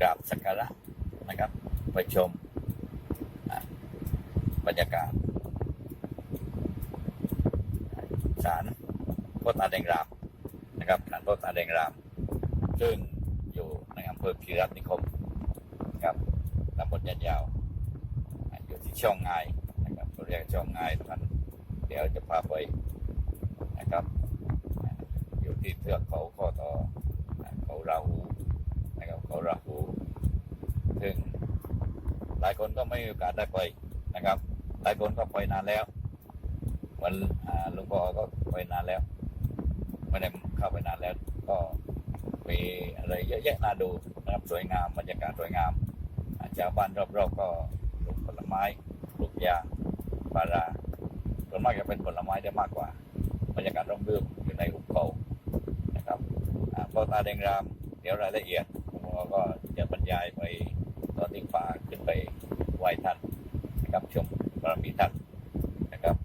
กราบสักการะนะครับ ไปชมบรรยากาศศาลพ่อตาแดงรามนะครับศาลพ่อตาแดงราม ซึ่งอยู่ในอำเภอคีรัตนิคมนะครับตำบลยันยาว อยู่ที่ช่องงายนะครับเขาเรียกช่องงายท่านเดี๋ยวจะพาไปนะครับ อยู่ที่เทือกเขาข้อต่อเขาราหูนะครับเขาราหู ซึ่งหลายคนก็ไม่มีโอกาสได้ไปนะครับ หลายคนก็ไปนานแล้ว เหมือนลวงพ่อก็ไปนานแล้ว ไม่ได้เข้าไปนานแล้ว ก็มีอะไรเยอะแยะน่าดูนะครับสวยงามบรรยากาศสวยงามชาวบ้านรอบๆก็ปลูกผลไม้ปลูกยาปาราส่วนมากจะเป็นผลไม้ได้มากกว่า บรรยากาศร่มรื่นอยู่ในหุบเขานะครับพ่อตาแดงราม เดี๋ยวรายละเอียดผมก็จะบรรยายไป ตอนที่ฝ่าขึ้นไปไหวท่านนะครับชมบารมีท่านนะครับ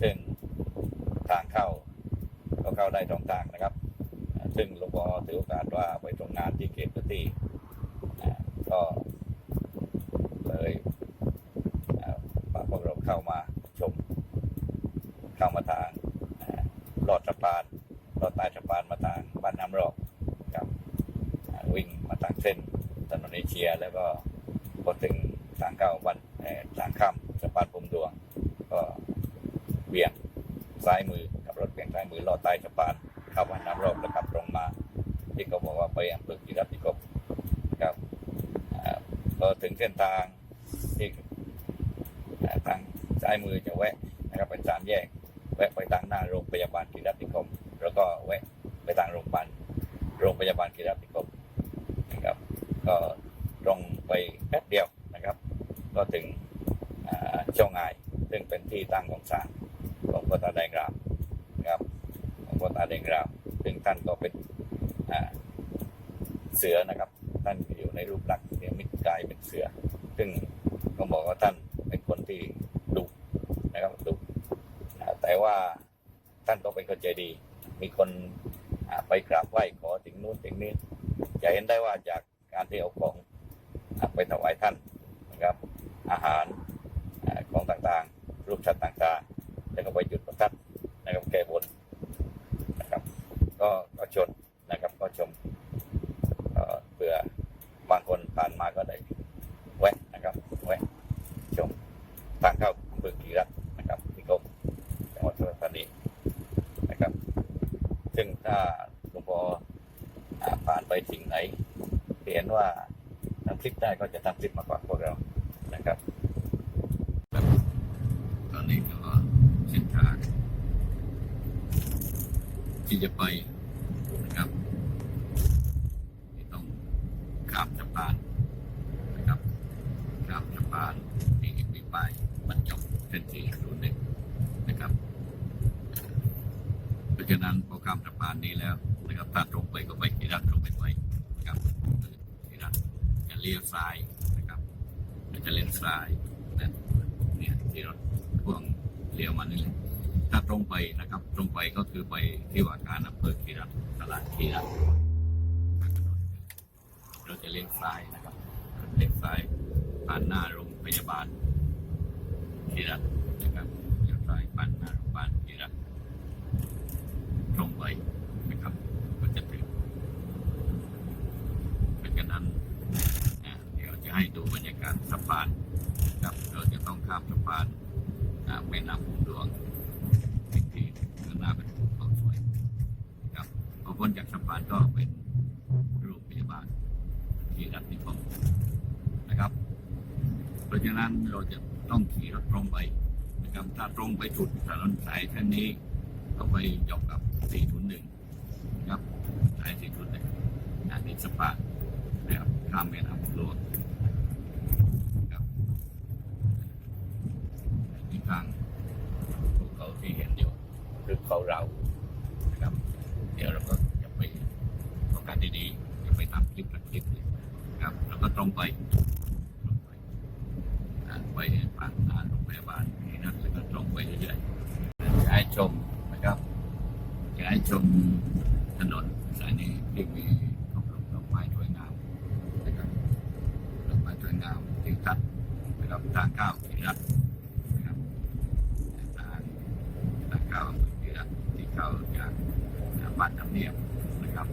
ซึ่งทางเข้าก็เข้าได้สองทางนะครับ ซึ่งหลวงพ่อถือโอกาสว่าไปตรงงานที่เขตพื้นที่ก็เลยพาพวกเราเข้ามาชม เข้ามาทางอ่าลอดสะพานลอดใต้สะพานมาทางบ้านน้ำรอกครับวิ่งมาทางเส้น ถนนเอเชีย แล้วก็พอถึงทางเข้าบ้านทางข้ามสะพานพรมดวง ก็เบี่ยงซ้ายมือกับรถเบี่ยงซ้ายมือลอดใต้สะพานเข้าบ้านน้ำรอบแล้วกลับตรงมา ที่เขาบอกว่าไปอำเภอกิรัตนิคมครับพอถึงเส้นทางที่ทางซ้ายมือจะแวะนะครับเป็นสามแยก แวะไปทางหน้าโรงพยาบาลกิรัติคมแล้วก็แวะไปทางโรงพยาบาลโรงพยาบาลกิรัตนิคมนะครับ ก็ตรงไปแป๊บเดียวนะครับ ก็ถึงอ่าช่องงาย ซึ่งเป็นที่ตั้งของศาลหลวงพ่อตาแดงรามนะครับหลวงพ่อตาแดงรามซึ่งท่านก็เป็นเสือนะครับ ท่านอยู่ในรูปลักษณ์เนี่ยมิตรกายเป็นเสือ ซึ่งก็บอกว่าท่านเป็นคนที่ดุนะครับดุแต่ว่าท่านก็เป็นคนใจดี มีคนไปกราบไหว้ขอถึงนู้นถึงนี้จะเห็นได้ว่าจากการที่เอาของไปถวายท่านนะครับ อาหารอของต่างๆ รูปชัดต่างๆ แล้วก็ไปจุดประทัดนะครับแก้บนนะครับ ก็ก็ชนนะครับก็ชมเอ่อเผื่อบางคนผ่านมาก็ได้แวะนะครับแวะชมทางเข้าอำเภอกีรัตน์นะครับที่กรมจังหวัดสุราษฎร์ธานีนะครับ ซึ่งถ้าหลวงพ่ออ่าผ่านไปสิ่งไหนที่เห็นว่าทำคลิปได้ก็จะทำคลิปมาฝากพวกเรานะครับ ตอนนี้ก็เส้นทางที่จะไปนะครับที่ต้องข้ามสะพานนะครับข้ามสะพานที่มีป้ายบรรจบเส้นที่ศูนย์หนึ่งนะครับ เพราะฉะนั้นพอข้ามสะพานนี้แล้วนะครับ ถ้าตรงไปก็ไปกีรัตตรงไปไปนะครับกีรัตจะเลี้ยวซ้ายนะครับจะเลี้ยวซ้ายนะเนี่ยที่รถพ่วงเลี้ยวมานี่แหละถ้าตรงไปนะครับ ตรงไปก็คือไปที่ว่าการอำเภอคีรัตตลาดคีรัตเราจะเลี้ยวซ้ายนะครับเลี้ยวซ้ายผ่านหน้าโรงพยาบาลคีรัตนะครับเลี้ยวซ้ายผ่านหน้าโรงพยาบาลคีรัตตรงไปนะครับก็จะถึงเพราะฉะนั้นอ่าเดี๋ยวจะ ให้ดูบรรยากาศสะพานครับเราจะต้องข้ามสะพานแม่น้ำพุงดวงที่ที่ข้างหน้าเป็นภูเขาสวยครับพอพ้นจากสะพานก็เป็นโรงพยาบาลที่รัฐนิคมนะครับ เพราะฉะนั้นเราจะต้องขี่รถตรงไปนะครับถ้าตรงไปสุดถนนสายเส้นนี้ก็ไปจบกับ 401นะครับสาย 401อันนี้สะพานนะครับข้ามแม่น้ำพุงดวงนะครับ ที่ทางภูเขาที่เห็นอยู่คือเขาเรานะครับ เดี๋ยวเราก็จะไปโอกาสดีๆ รงไปตรงไปอ่าไปผ่านทางโรง พยาบาลนี่นะแล้วก็ตรงไปเรื่อยๆจะให้ชมนะครับจะให้ชมถนนสายนี้ที่มีดอกดอกไม้สวยงามนะครับดอกไม้สวยงามที่ตัดนะครับทางก้าวที่รัดนะครับทางทางก้าวที่รัดที่เข้าจากบ้านทำเนียบนะครับ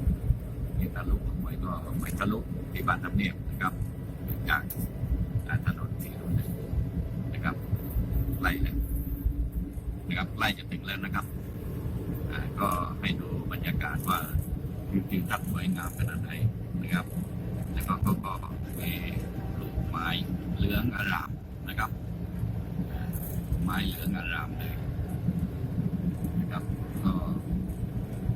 ที่ทะลุออกไปก็ไม่ทะลุที่บ้านทำเนียบนะครับจากถนนที่รุ่นหนึ่งนะครับไล่เลยนะครับไล่จะถึงแล้วนะครับอ่าก็ให้ดูบรรยากาศว่าวิวทิวทัศน์สวยงามขนาดไหนนะครับ แล้วก็ก็ก็มีลูกไม้เหลื องอารามนะครับ ไม้เหลืองอารามเลยนะครับก็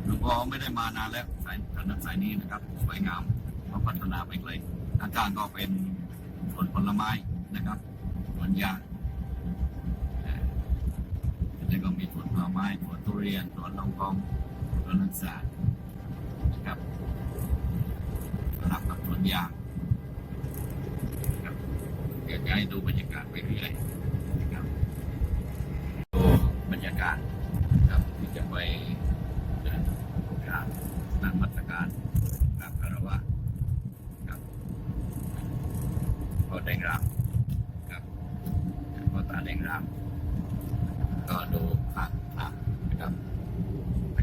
หลวงพ่อไม่ได้มานานแล้วสายถนนสายนี้นะครับสวยงามเขาพัฒนาไปไกลทางการก็เป็นสวนผลไม้นะครับสวนยางแล้วก็มีสวนผลไม้สวนทุเรียนสวนลองกองสวนนักศึกษานะครับสลับกับสวนยาง ดี๋ยวจะให้ดูบรรยากาศไปเรื่อยนะครับดูบรรยากาศครับที่จะไปเดินกราบนางมัสการกราบคารวะครับพอได้กราบครับพอตาได้กราบก็ดูผ่านทางนะครับไป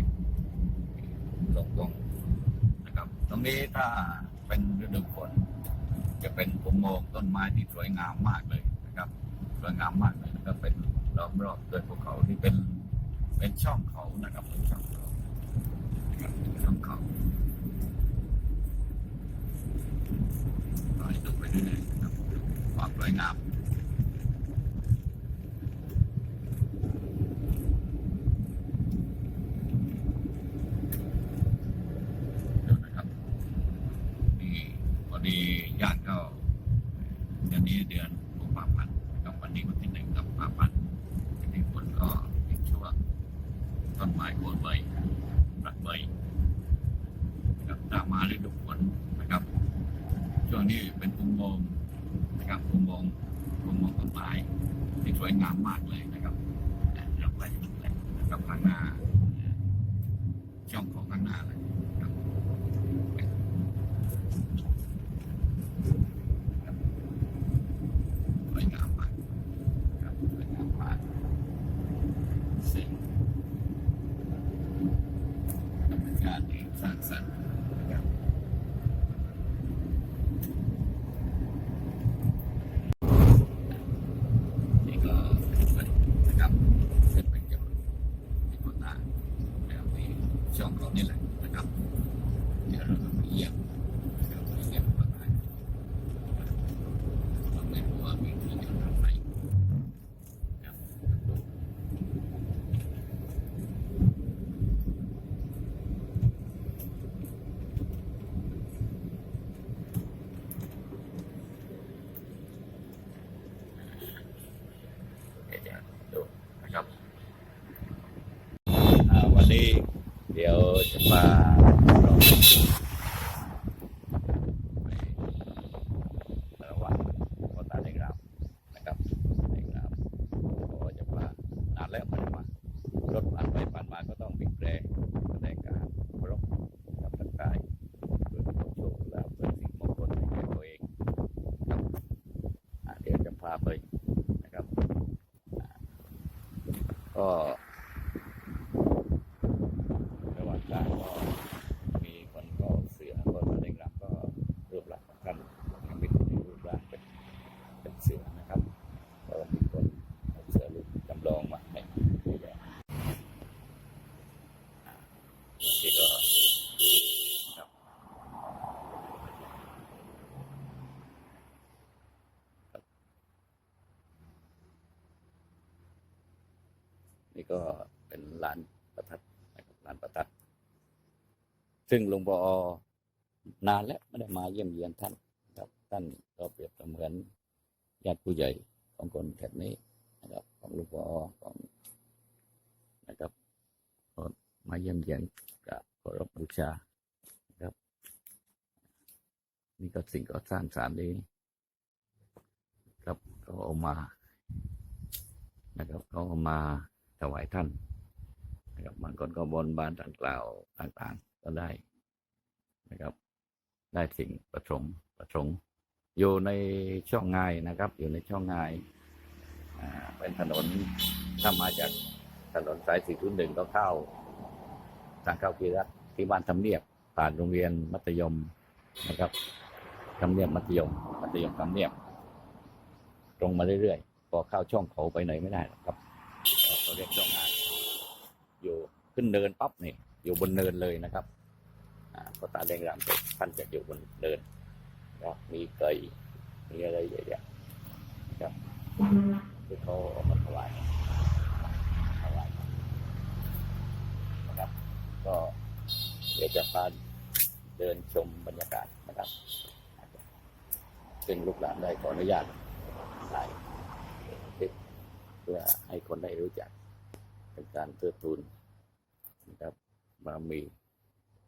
ลงตรงนะครับ ตรงนี้ถ้าเป็นฤดูฝนจะเป็น อุโมงต้นไม้ที่สวยงามมากเลยนะครับสวยงามมากเลยแล้วก็เป็นล้อมรอบด้วยภูเขาที่เป็นเป็นช่องเขานะครับเป็นช่องเขาช่องเขาไปดูไปเรื่อยๆนะครับความสวยงามดูนะครับนี่พอดีญาติก็เดือนนี้เดือนกุมภาพันธ์นะครับวันนี้วันที่หนึ่งกุมภาพันธ์ทีนี้ฝนก็เป็นช่วงต้นไม้โคนใบรัดใบ นะครับตามมาฤดูฝนนะครับ ช่วงนี้เป็นอุโมงค์นะครับอุโมงค์อุโมงค์ต้นไม้ที่สวยงามมากเลยนะครับเราไปนะครับข้างหน้า ช่องของข้างหน้าเลยครับครับสวยงามมากครับสวยงามมากสิ่งธรรมชาติที่สร้างสรรค์นะครับ นี่ก็เป็นนะครับเป็นเป็นเกี่ยวกับที่คนต่างแล้วที่ช่องเรานี่แหละนะครับ เดี๋ยวเราจะไปเยี่ยมนะครับไปเยี่ยมคนต่างเราไม่รู้ว่ามีที่อยู่ตรงไหนนะครับเดี๋ยวจะดูนะครับอ่าวันนี้เดี๋ยว จะมาลองไประวังโคตาเด็กรามนะครับเด็กรามก็จะมานานแล้วไมันมารถผ่านไปผ่านมาก็ต้องบีบแตรแสดงการเคารพกับทักทายเพื่อโชคลาภเพื่อสิ่งมงคลให้แก่ตัวเองครับอ่าเดี๋ยวจะพาไปนะครับอ่าก็ระหว่างทางก็มีคนก็เสือก็แสดงรำก็รูปลักษณ์ของท่านยังมีรูปร่างเป็นเป็นเสือนะครับก็มีคนเอาเสือรูปจำลองมาให้เยอะแยะอ่าบางทีก็นะครับ นี่ก็เป็นลานประทัดนะครับลานประทัด ซึ่งหลวงพ่อนานแล้วไม่ได้มาเยี่ยมเยียนท่านครับท่านก็เปรียบเสมือนญาติผู้ใหญ่ของคนแถบนี้นะครับ ของหลวงพ่อของนะครับก็มาเยี่ยมเยียนกับเคารพบูชานะครับ นี่ก็สิ่งก่อสร้างสารนี้ครับก็เอามา นะครับเขาเอามาถวายท่านนะครับบางคนก็บนบานต่างๆต่างๆ ก็ได้นะครับ ได้สิ่งประสงค์ประสงค์อยู่ในช่องงายนะครับ อยู่ในช่องงายเป็นถนนถ้ามาจากถนนสายสี่ทุนหนึ่งก็เข้าทางเข้ากีรัตที่บ้านทำเนียบผ่านโรงเรียนมัธยมนะครับทำเนียบมัธยม มัธยมทำเนียบ ตรงมาเรื่อยๆพอเข้าช่องเขาไปไหนไม่ได้หรอกครับเขาเรียกช่องงาน อยู่ขึ้นเนินปั๊บนี่ อยู่บนเนินเลยนะครับอ่าพระตาแดงรามจะท่านจะอยู่บนเนินนะมีไก่มีอะไรเยอะแยะนะครับที่เขาเอามาถวายถวายนะครับ ก็เดี๋ยวจะพาเดินชมบรรยากาศนะครับซึ่งลูกหลานได้ขออนุญาตถ่ายคลิปเพื่อให้คนได้รู้จักเป็นการเตือทูน บารมี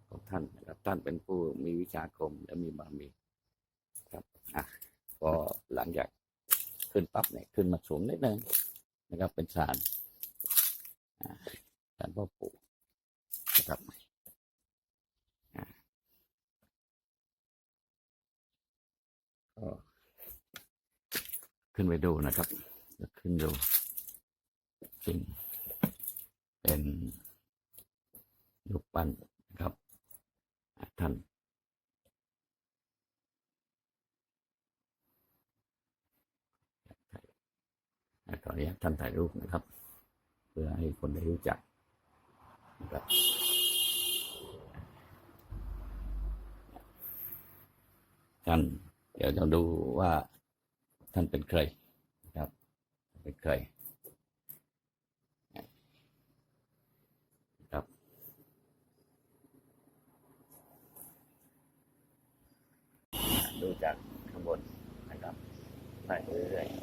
ของท่านนะครับ ท่านเป็นผู้มีวิชาคมและมีบารมีครับอะก็หลังจากขึ้นปั๊บเนี่ยขึ้นมาสูงนิดนึงนะครับ เป็นศาลอ่าศาลพ่อปู่นะครับอะก็ขึ้นไปดูนะครับจะขึ้นดูซึ่งเป็น รูปปั้นนะครับท่านขออนุญาตท่านถ่ายรูปนะครับ เพื่อให้คนได้รู้จักนะครับท่านเดี๋ยวจะดูว่าท่านเป็นใครนะครับเป็นใครนะครับ ดูจากข้างบนนะครับไล่ไปเรื่อยๆ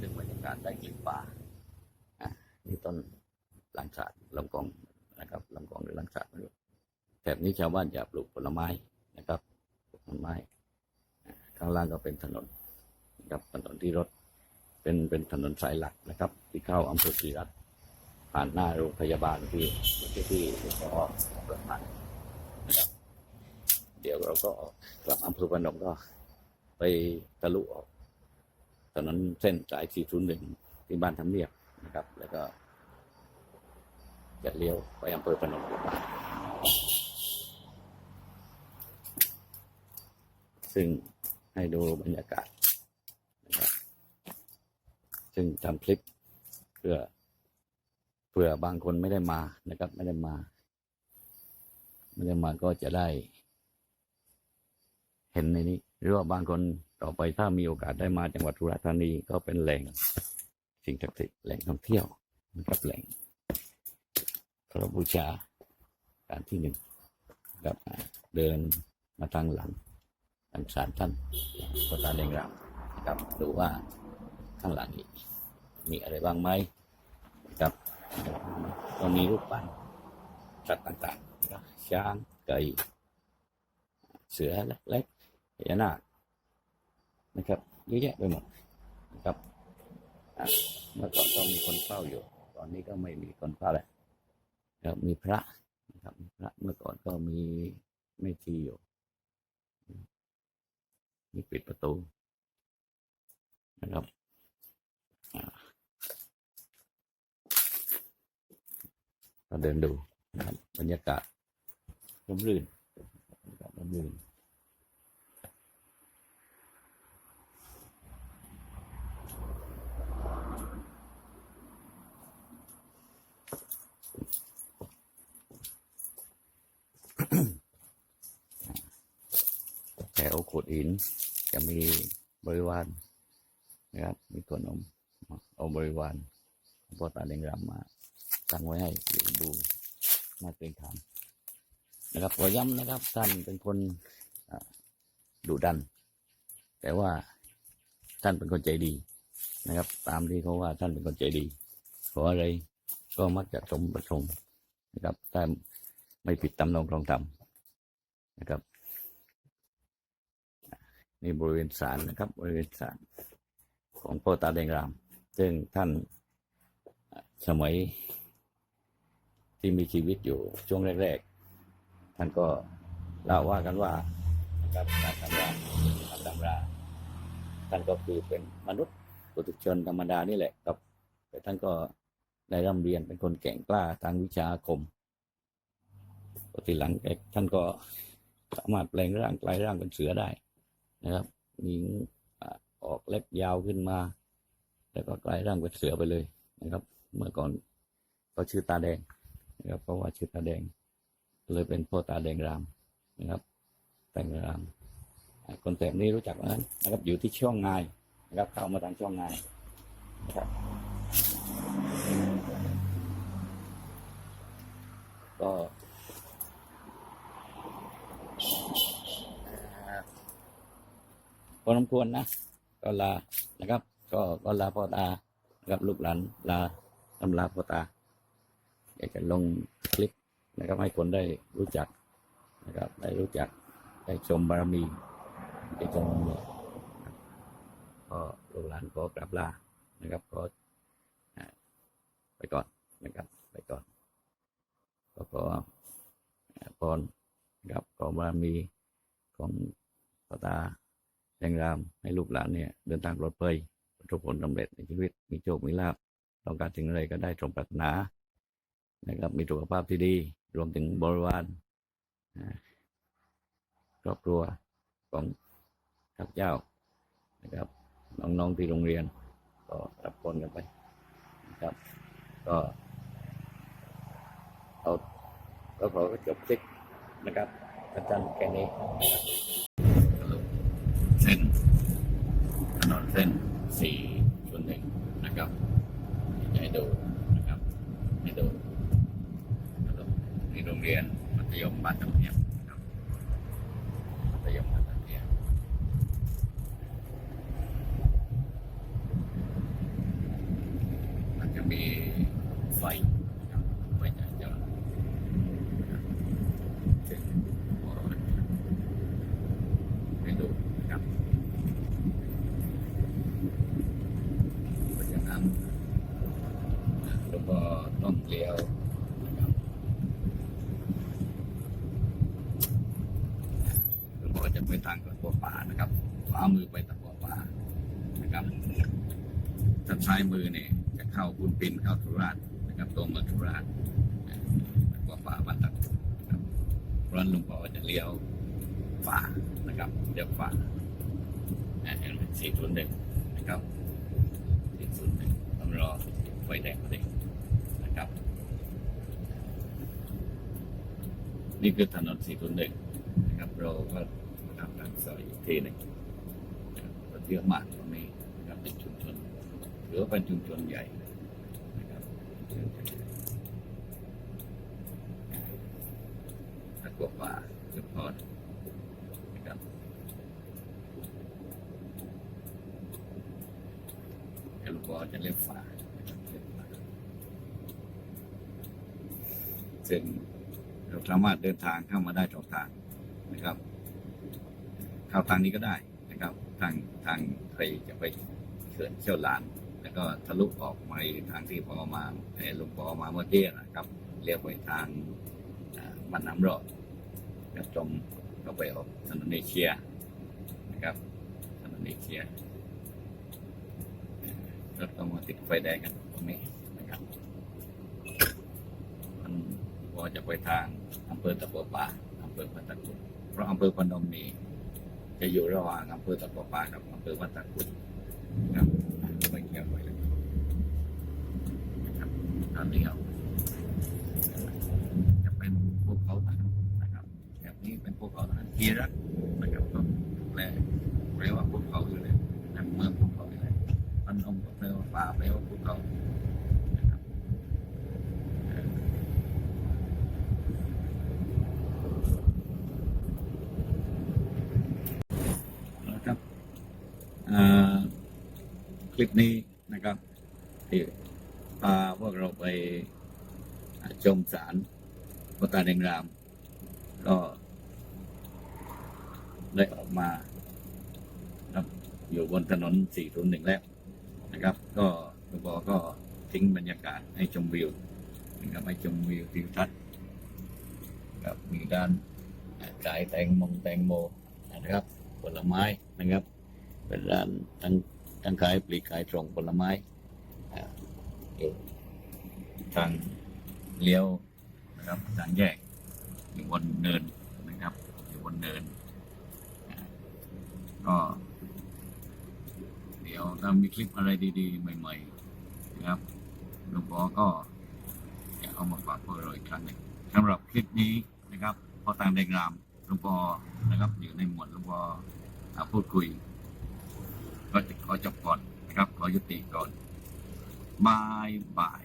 ซึ่งบรรยากาศได้กลิ่นป่าอะนี่ต้นลังสาดลำกองนะครับลำกองหรือลังสาดไม่รู้แถบนี้ชาวบ้านจะปลูกผลไม้นะครับปลูกผลไม้ข้างล่างก็เป็นถนนนะครับถนนที่รถเป็นเป็นถนนสายหลักนะครับ ที่เข้าอำเภอศรีรัตน์ผ่านหน้าโรงพยาบาลที่ที่ที่ที่เขาเปิดมา เดี๋ยวเราก็ออกกลับอำเภอพนมก็ไปทะลุออกถนนเส้นสาย 401 ที่บ้านทำเนียบนะครับ แล้วก็ จะเลี้ยวไปอำเภอพนมกลับบ้าซึ่งให้ดูบรรยากาศนะครับซึ่งทำคลิปเพื่อเพื่อบางคนไม่ได้มานะครับ ไม่ได้มา ไม่ได้มาก็จะได้ เห็นในนี้ หรือว่าบางคนต่อไปถ้ามีโอกาสได้มาจังหวัดสุราษฎร์ธานีก็เป็นแหล่งสิ่งศักดิ์สิทธิ์แหล่งท่องเที่ยวนะครับแหล่งเคารพบูชาการที่หนึ่งครับเดินมาทางหลังทางศาลท่านพระตาแดงราครับดูว่าข้างหลังนี้มีอะไรบ้างไหมครับก็มีรูปปั้นสัตว์ต่างๆช้างไก่เสือเล็ก พญานาคนะครับเยอะแยะไปหมดนะครับเมื่อก่อนก็มีคนเฝ้าอยู่ ตอนนี้ก็ไม่มีคนเฝ้าแล้วครับมีพระนะครับพระเมื่อก่อนก็มีไม่ชีอยู่นี่ปิดประตูนะครับอ่าเดินดูนะครับบรรยากาศร่มรื่นบรรยากาศร่มรื่น แถวโขดหิน จะมีบริวารนะครับมีคนเอาเอาบริวารของพ่อตาแดงรำมาตั้งไว้ให้ดูน่าเกรงขามนะครับขอย้ำนะครับท่านเป็นคนดุดัน แต่ว่าท่านเป็นคนใจดีนะครับ ตามที่เขาว่าท่านเป็นคนใจดี ขออะไรก็มักจะสมประสงค์นะครับถ้าไม่ผิดตามนองครองธรรมนะครับ นี่บริเวณศาลนะครับ บริเวณศาลของพ่อตาแดงราม ซึ่งท่านสมัยที่มีชีวิตอยู่ช่วงแรก ๆ ท่านก็เล่าว่ากันว่าครับตามตำราตามตำราท่านก็คือเป็นมนุษย์ปุถุชนธรรมดานี่แหละครับ แต่ท่านก็ได้ร่ำเรียนเป็นคนแก่งกล้าทางวิชาคมปกติหลังแกท่านก็สามารถแปลงร่างกลายร่างเป็นเสือได้ นะครับมีอ่าออกเล็บยาวขึ้นมา แล้วก็กลายร่างเป็นเสือไปเลยนะครับ เมื่อก่อนก็ชื่อตาแดงนะครับ เพราะว่าชื่อตาแดง เลยเป็นพ่อตาแดงรามนะครับแดงรามคนแถบนี้รู้จักนั้นนะครับ อยู่ที่ช่องงายนะครับ เข้ามาทางช่องงายนะครับก็เอ่อ พอสมควรนะ ก็ลานะครับ ก็ก็ลาพ่อตานะครับลูกหลานลาตำลาพ่อตา อยากจะลงคลิปนะครับ ให้คนได้รู้จักนะครับ ได้รู้จักได้ชมบารมีได้ชมบารมีก็ลูกหลานขอกลับลานะครับขอไปก่อนนะครับไปก่อนก็ขอพรนะครับขอบารมีของพระตา งรามให้ลูกหลานเนี่ยเดินทางปลอดภัยประสบผลสำเร็จในชีวิตมีโชคมีลาภต้องการสิ่งอะไรก็ได้สมปรารถนานะครับมีสุขภาพที่ดี รวมถึงบริวารครอบครัวของข้าพเจ้านะครับ น้องๆที่โรงเรียน ก็รับพรกันไปนะครับ ก็เอาก็ขอจบคลิปนะครับอาจารย์แค่นี้ถนน เส้นสี่ส่วนหนึ่งนะครับจะให้ดูนะครับให้ดูในโรงเรียนมัธยมบ้านตะเนียบนะครับมัธยมบ้านตะเพียบมันจะมีไฟนะครับไฟจราจร ซึ่งขอให้ดูนะครับเพราะฉะนั้นแล้วก็ต้องเลี้ยวนะครับแล้วก็จะไปทางตะกัวป่านะครับขวามือไปตะกัวป่านะครับถ้า ซ้ายมือเนี่ยจะเข้าบุญปินเข้าสุราษฎร์นะครับตรงมาสุราษฎร์ตะกัวป่าบ้านตะกุนะครับเพราะฉะนั้นหลวงพ่อจะเลี้ยวฝ่านะครับเลี้ยวฝ่าสี่ศูนย์หนึ่งนะครับสี่ศูนย์หนึ่งต้องรอไฟแดงพอดีนะครับ นี่คือถนนสี่ศูนย์หนึ่งนะครับเราก็ทำทางซอยอีกทีหนึ่งเยอะมากตรงนี้นะครับเมชนห รือเป็นชุมชนใหญ่นะครับตะกัวป่าเฉพาะนะครับเดี๋ยวหลวงพ่อจะเลี้ยวฝานะครับเลี้ยวฝาซึ่งเราสามารถเดินทางเข้ามาได้สองทางนะครับ เข้าทางนี้ก็ได้นะครับ ทางทางใครจะไปเขื่อนเชี่ยวหลาน ก็ทะลุออกมาทางที่พอมาเอ่อหลวงพอมาเมื่อกี้นะครับเลี้ยวไปทางบ้านน้ำรอดนะครับตรงเข้าไปออกถนนเอเชียนะครับถนนเอเชียรถก็มาติดไฟแดงกันตรงนี้นะครับมันพอจะไปทางอำเภอตะกัวป่าอำเภอพัตตะกุดเพราะอำเภอพนมนี่จะอยู่ระหว่างอำเภอตะกัวป่ากับอำเภอพัตตะกุดนะครับไม่เกี่ยวไปเลยนะครับ ตอนนี้เอาจะเป็นภูเขาทหารนะครับแบบนี้เป็นภูเขาทหารกีรักนะครับก็แปลแปลว่าภูเขาอยู่เลยนเมืองภูเขาอยู่เลยพันองก็แปลว่าป่าแปลว่าภูเขานะครับคลิปนี้นะครับที่ พาพวกเราไปชมสารพระตาแดงราม ก็ได้ออกมาครับอยู่บนถนน 401 แล้วนะครับ ก็หลวงพ่อก็ทิ้งบรรยากาศให้ชมวิวนะครับให้ชมวิวทิวทัศน์ครับมีด้านขายแตงมงแตงโมนะครับผลไม้นะครับ เป็นร้านทั้งทั้งขายปลีกขายตรงผลไม้ ทางเลี้ยวนะครับทางแยกอยู่บนเนินนะครับ อยู่บนเนิน ก็เดี๋ยวถ้ามีคลิปอะไรดีๆ ใหม่ๆนะครับหลวงพ่อก็จะเอามาฝากพวกเราอีกครั้งหนึ่งสำหรับคลิปนี้นะครับพอตามเดงรามหลวงพ่อนะครับ อยู่ในหมวดหลวงพ่ออาพูดคุย ก็จะขอจบก่อนนะครับ ขอยุติก่อน บายบาย